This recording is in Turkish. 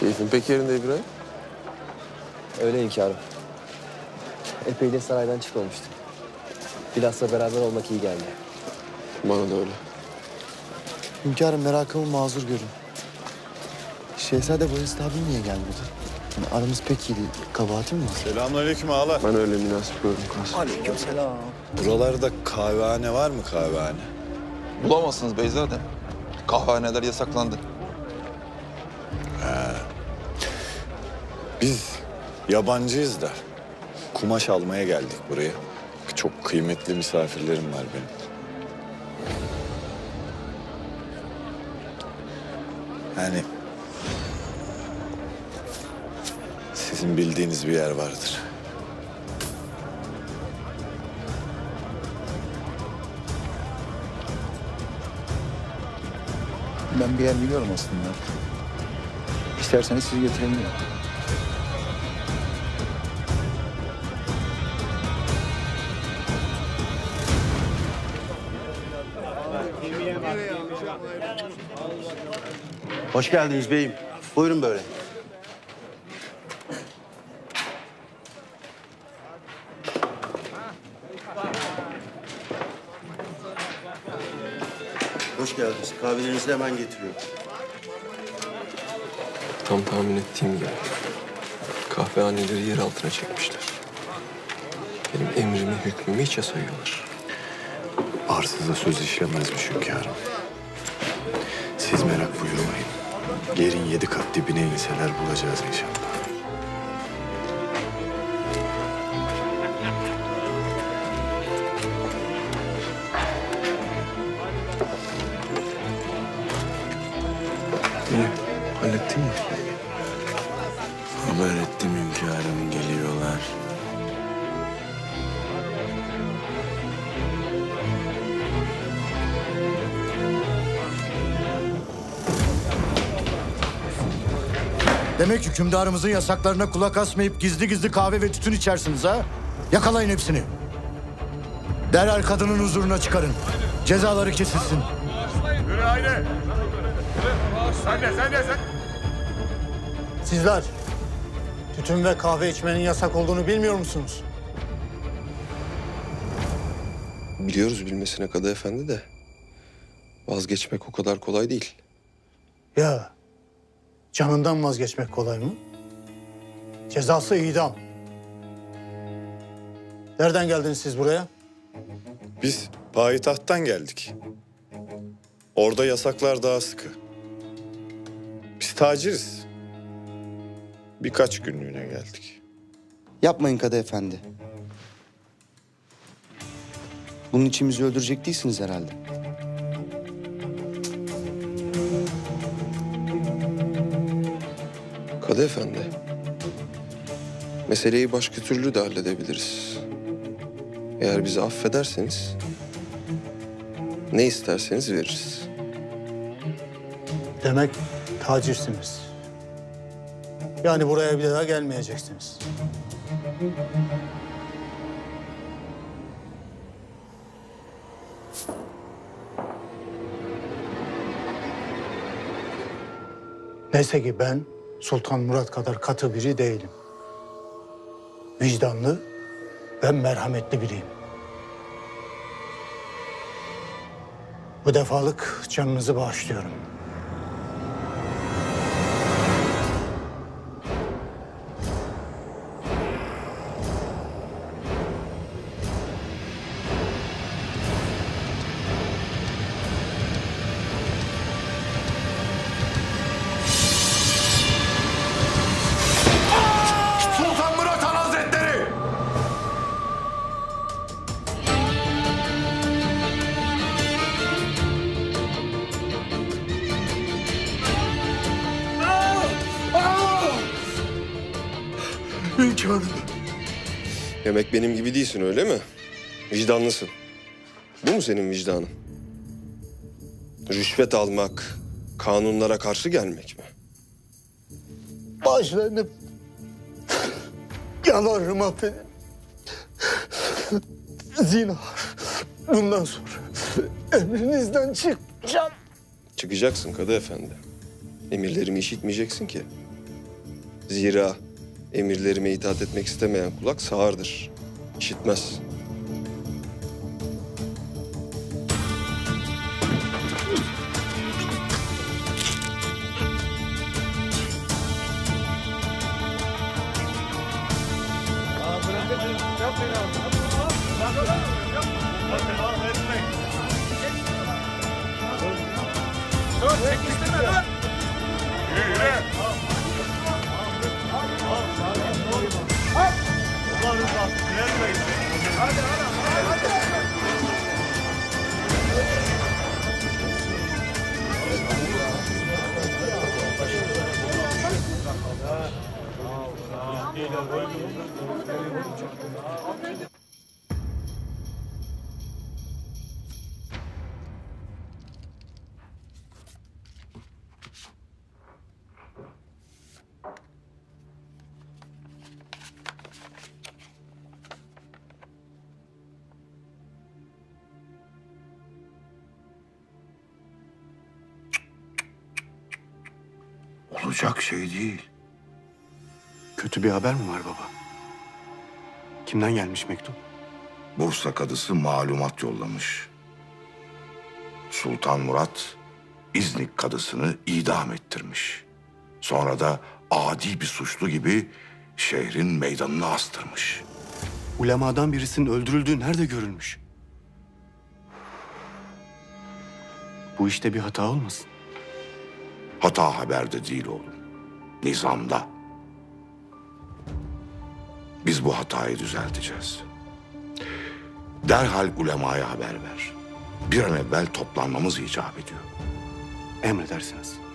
Keyfin pek yerinde İbrahim. Öyle hünkârım. Epey de saraydan çıkmamıştım. Bilhassa beraber olmak iyi geldi. Bana da öyle. Hünkârım merakımı mazur görün. Şehzade Bayezid abi niye gelmedi? Yani aramız pek iyi değil. Kabahatim mi var? Selamünaleyküm ağalar. Ben öyle münasip gördüm Kasım. Aleykümselam. Buralarda kahvehane var mı kahvehane? Bulamazsınız Beyzadem. Kahvehaneler yasaklandı. Biz yabancıyız da kumaş almaya geldik buraya. Çok kıymetli misafirlerim var benim. Yani sizin bildiğiniz bir yer vardır. Ben bir yer biliyorum aslında. İsterseniz sizi götürebilirim. Hoş geldiniz beyim. Buyurun böyle. Hoş geldiniz. Kahvelerinizi hemen getiriyorum. Tam tahmin ettiğim gibi. Kahvehaneleri yer altına çekmişler. Benim emrimi, hükmümü hiçe sayıyorlar. Arsıza söz işlemezmiş hünkârım. Siz merak buyurmayın. Yerin yedi kat dibine inseler bulacağız inşallah. İyi, hallettin mi? Demek hükümdarımızın yasaklarına kulak asmayıp gizli gizli kahve ve tütün içersiniz ha? Yakalayın hepsini. Derhal kadının huzuruna çıkarın. Cezaları kesilsin. Yürü haydi. Sen de sen de sen. Sizler tütün ve kahve içmenin yasak olduğunu bilmiyor musunuz? Biliyoruz bilmesine Kadı Efendi de. Vazgeçmek o kadar kolay değil. Ya canından vazgeçmek kolay mı? Cezası idam. Nereden geldiniz siz buraya? Biz payitahttan geldik. Orada yasaklar daha sıkı. Biz taciriz. Birkaç günlüğüne geldik. Yapmayın Kadı Efendi. Bunun için bizi öldürecek değilsiniz herhalde. Kadı Efendi. Meseleyi başka türlü de halledebiliriz. Eğer bizi affederseniz ne isterseniz veririz. Demek tacirsiniz. Yani buraya bir daha gelmeyeceksiniz. Neyse ki ben Sultan Murat kadar katı biri değilim. Vicdanlı ve merhametli biriyim. Bu defalık canınızı bağışlıyorum. Demek benim gibi değilsin öyle mi? Vicdanlısın. Bu mu senin vicdanın? Rüşvet almak, kanunlara karşı gelmek mi? Bağışlayın. Yalvarırım affedin. Zinhar. Bundan sonra emrinizden çıkacağım. Çıkacaksın Kadı Efendi. Emirlerimi işitmeyeceksin ki. Zira emirlerime itaat etmek istemeyen kulak sağırdır. İşitmez. Olacak şey değil. Kötü bir haber mi var baba? Kimden gelmiş mektup? Bursa kadısı malumat yollamış. Sultan Murat İznik kadısını idam ettirmiş. Sonra da adi bir suçlu gibi şehrin meydanına astırmış. Ulemadan birisinin öldürüldüğü nerede görülmüş? Bu işte bir hata olmasın? Hata haberde değil oğlum. Nizamda. Biz bu hatayı düzelteceğiz. Derhal ulemaya haber ver. Bir an evvel toplanmamız icap ediyor. Emredersiniz.